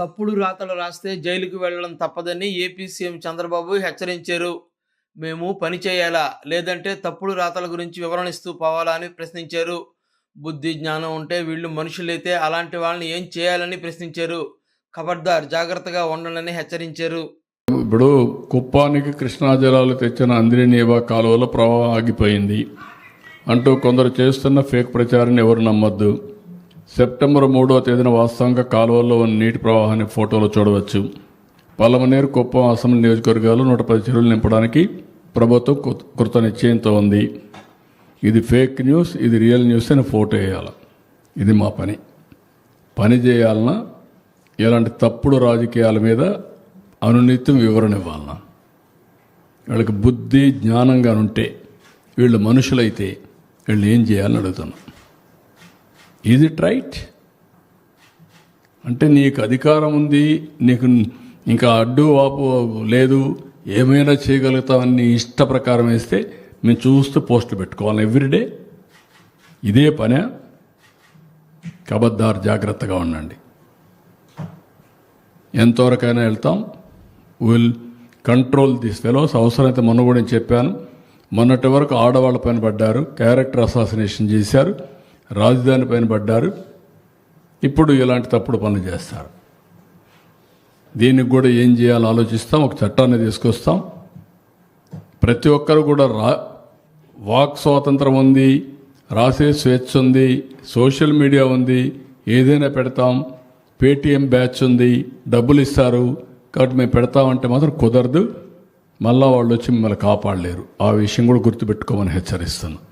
తప్పుడు రాతలు రాస్తే జైలుకు వెళ్ళడం తప్పదని ఏపీ సీఎం చంద్రబాబు హెచ్చరించారు. మేము పని చేయాలా? లేదంటే తప్పుడు రాతల గురించి వివరణిస్తూ పోవాలా అని ప్రశ్నించారు. బుద్ధి జ్ఞానం ఉంటే వీళ్ళు మనుషులైతే అలాంటి వాళ్ళని ఏం చేయాలని ప్రశ్నించారు. ఖబర్దార్ జాగ్రత్తగా ఉండాలని హెచ్చరించారు. ఇప్పుడు కుప్పానికి కృష్ణా జలాలు తెచ్చిన అందిరినేవా కాలువలో ప్రవాహం ఆగిపోయింది. అంటూ కొందరు చేస్తున్న ఫేక్ ప్రచారాన్ని ఎవరు నమ్మొద్దు? సెప్టెంబర్ మూడవ తేదీన వాస్తవంగా కాలువల్లో ఉన్న నీటి ప్రవాహాన్ని ఫోటోలో చూడవచ్చు. పల్లమనేరు కుప్పం అసెంబ్లీ నియోజకవర్గాలు నూట పది చెరువులు నింపడానికి ప్రభుత్వం కృత నిశ్చయంతో ఉంది. ఇది ఫేక్ న్యూస్ ఇది రియల్ న్యూస్ అని ఫోటో వేయాలి. ఇది మా పని. పని చేయాలన్నా ఇలాంటి తప్పుడు రాజకీయాల మీద అనునిత్యం వివరణ ఇవ్వాలన్నా. వీళ్ళకి బుద్ధి జ్ఞానంగా ఉంటే వీళ్ళు మనుషులైతే వీళ్ళు ఏం చేయాలని అడుగుతున్నా. ఈజ్ ఇట్ రైట్ అంటే నీకు అధికారం ఉంది నీకు ఇంకా అడ్డు వాపు లేదు ఏమైనా చేయగలుగుతామని నీ ఇష్ట ప్రకారం వేస్తే మేము చూస్తూ పోస్టులు పెట్టుకోవాలి ఎవ్రీడే ఇదే పనే. కబద్దారు జాగ్రత్తగా ఉండండి. ఎంతవరకైనా వెళ్తాం. విల్ కంట్రోల్ దిస్ ఫెలోస్ అవసరమైతే మొన్న కూడా నేను చెప్పాను. మొన్నటి వరకు ఆడవాళ్ళ పైన పడ్డారు. క్యారెక్టర్ అసాసినేషన్ చేశారు. రాజధాని పైన పడ్డారు. ఇప్పుడు ఇలాంటి తప్పుడు పనులు చేస్తారు. దీనికి కూడా ఏం చేయాలో ఆలోచిస్తాం. ఒక చట్టాన్ని తీసుకొస్తాం. ప్రతి ఒక్కరు కూడా రా వాక్ స్వాతంత్రం ఉంది రాసే స్వేచ్ఛ ఉంది సోషల్ మీడియా ఉంది ఏదైనా పెడతాం పేటీఎం బ్యాచ్ ఉంది డబ్బులు ఇస్తారు కాబట్టి మేము పెడతామంటే మాత్రం కుదరదు. మళ్ళా వాళ్ళు వచ్చి మిమ్మల్ని కాపాడలేరు. ఆ విషయం కూడా గుర్తుపెట్టుకోమని హెచ్చరిస్తున్నాను